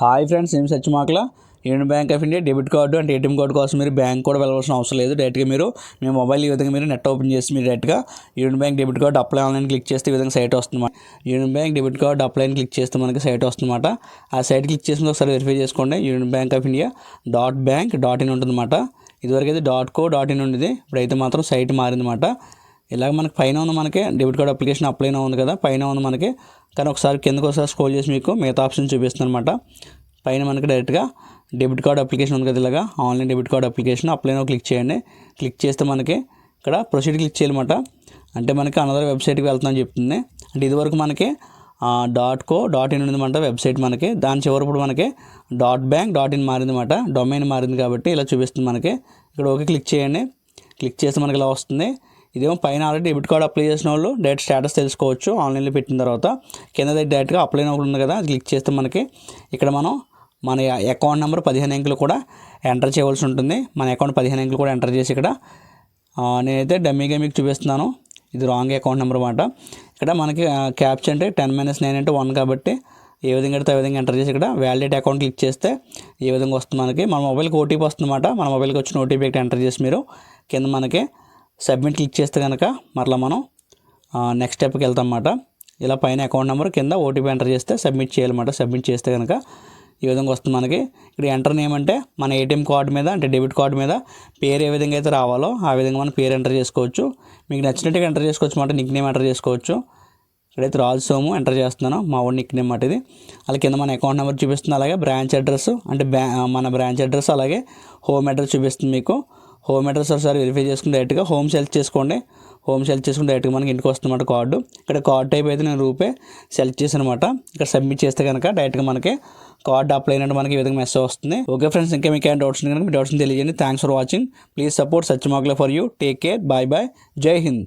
Hi friends నేను Satyamakala union bank of India debit card అంటే ATM card కోసం మీరు బ్యాంక్ కూడా వెళ్ళవలసిన అవసరం లేదు. డైరెక్ట్గా మీరు మీ మొబైల్ ఈ విధంగా మీరు నెట్ ఓపెన్ చేసి మీరు డైరెక్ట్గా union bank debit card apply online click చేస్తే ఈ విధంగా సైట్ వస్తుంది union bank debit card apply click చేస్తే మనకి సైట్ వస్తుందన్నమాట ఆ సైట్ క్లిక్ చేసిన ఒకసారి వెరిఫై చేసుకోండి. Union bank of India dot bank dot in ఉంటుందన్నమాట. ఇదివరకు అయితే డాట్ కో డాట్ ఇన్ ఉండేది. ఇప్పుడైతే మాత్రం సైట్ మారిందన్నమాట. ఇలాగ మనకి పైన ఉంది మనకి డెబిట్ కార్డ్ అప్లికేషన్ అప్లైన ఉంది కదా పైన ఉంది మనకి కానీ ఒకసారి కిందకు ఒకసారి స్క్రోల్ చేసి మీకు మిగతా ఆప్షన్ చూపిస్తుంది అనమాట పైన మనకి డైరెక్ట్గా డెబిట్ కార్డ్ అప్లికేషన్ ఉంది కదా ఇలాగా ఆన్లైన్ డెబిట్ కార్డ్ అప్లికేషన్ అప్లైన క్లిక్ చేయండి. క్లిక్ చేస్తే మనకి ఇక్కడ ప్రొసీడ్ క్లిక్ చేయాలన్నమాట. అంటే మనకి అనదర్ వెబ్సైట్కి వెళ్తుందని చెప్తుంది. అంటే ఇదివరకు మనకి డాట్ కో డాట్ ఇన్ ఉందన్నమాట వెబ్సైట్ మనకి. దాని చివరప్పుడు మనకి డాట్ బ్యాంక్ డాట్ ఇన్ మారిందన్నమాట. డొమైన్ మారింది కాబట్టి ఇలా చూపిస్తుంది మనకి. ఇక్కడ ఓకే క్లిక్ చేయండి. క్లిక్ చేస్తే మనకి ఇలా వస్తుంది. ఇదేమో పైన ఆల్రెడీ డెబిట్ కార్డ్ అప్లై చేసిన వాళ్ళు డైరెక్ట్ స్టేటస్ తెలుసుకోవచ్చు. ఆన్లైన్లో పెట్టిన తర్వాత కింద డైరెక్ట్గా అప్లై ఒకటి ఉంది కదా అది క్లిక్ చేస్తే మనకి ఇక్కడ మనం మన అకౌంట్ నెంబర్ పదిహేను అంకెలు కూడా ఎంటర్ చేయవలసి ఉంటుంది. మన అకౌంట్ పదిహేను అంకెలు కూడా ఎంటర్ చేసి ఇక్కడ నేనైతే డమ్మీగా మీకు చూపిస్తున్నాను. ఇది రాంగ్ అకౌంట్ నెంబర్ అనమాట ఇక్కడ మనకి క్యాప్చ్ అంటే టెన్ మైనస్ నైన్ అంటే వన్ కాబట్టి ఏ విధంగా అయితే ఆ విధంగా ఎంటర్ చేసి ఇక్కడ వ్యాలిడేట్ అకౌంట్ క్లిక్ చేస్తే ఏ విధంగా వస్తుంది మనకి. మన మొబైల్కి ఓటీపీ వస్తుందన్నమాట. మన మొబైల్కి వచ్చిన ఓటీపీ ఎంటర్ చేసి మీరు కింద మనకి సబ్మిట్ క్లిక్ చేస్తే కనుక మరలా మనం నెక్స్ట్ స్టెప్కి వెళ్తాం అన్నమాట ఇలా పైన అకౌంట్ నెంబర్ కింద ఓటీపీ ఎంటర్ చేస్తే సబ్మిట్ చేయాలన్నమాట. సబ్మిట్ చేస్తే కనుక ఈ విధంగా వస్తుంది మనకి. ఇక్కడ ఎంటర్ నేమ్ అంటే మన ఏటీఎం కార్డు మీద అంటే డెబిట్ కార్డు మీద పేరు ఏ విధంగా అయితే రావాలో ఆ విధంగా మనం పేరు ఎంటర్ చేసుకోవచ్చు. మీకు నచ్చినట్టుగా ఎంటర్ చేసుకోవచ్చు మాట నిక్ నేమ్ ఎంటర్ చేసుకోవచ్చు. ఇక్కడైతే రాజు సోము ఎంటర్ చేస్తున్నాను మా ఓన్ నిక్ నేమ్ మాట ఇది. కింద మన అకౌంట్ నెంబర్ చూపిస్తుంది అలాగే బ్రాంచ్ అడ్రస్ అంటే బ్యా మన బ్రాంచ్ అడ్రస్ అలాగే హోమ్ అడ్రస్ చూపిస్తుంది మీకు. హోమ్ అడ్రస్ ఒకసారి వెరిఫై చేసుకుని డైరెక్ట్గా హోమ్ సెలెక్ట్ చేసుకోండి. హోమ్ సెలెక్ట్ చేసుకుని డైరెక్ట్గా మనకి ఇంటికి వస్తుందన్నమాట కార్డు ఇక్కడ కార్డ్ టైప్ అయితే నేను రూపే సెలెక్ట్ చేశాను అనమాట ఇక్కడ సబ్మిట్ చేస్తే కనుక డైరెక్ట్గా మనకి కార్డ్ అప్లై అయినట్టు మనకి ఈ విధంగా మెసేజ్ వస్తుంది. ఓకే ఫ్రెండ్స్ ఇంకా మీకు ఏం డౌట్స్ కనుక మీ డౌట్స్ని తెలియజేయండి. Thanks for watching please support Satyamagla for you take care bye bye Jai Hind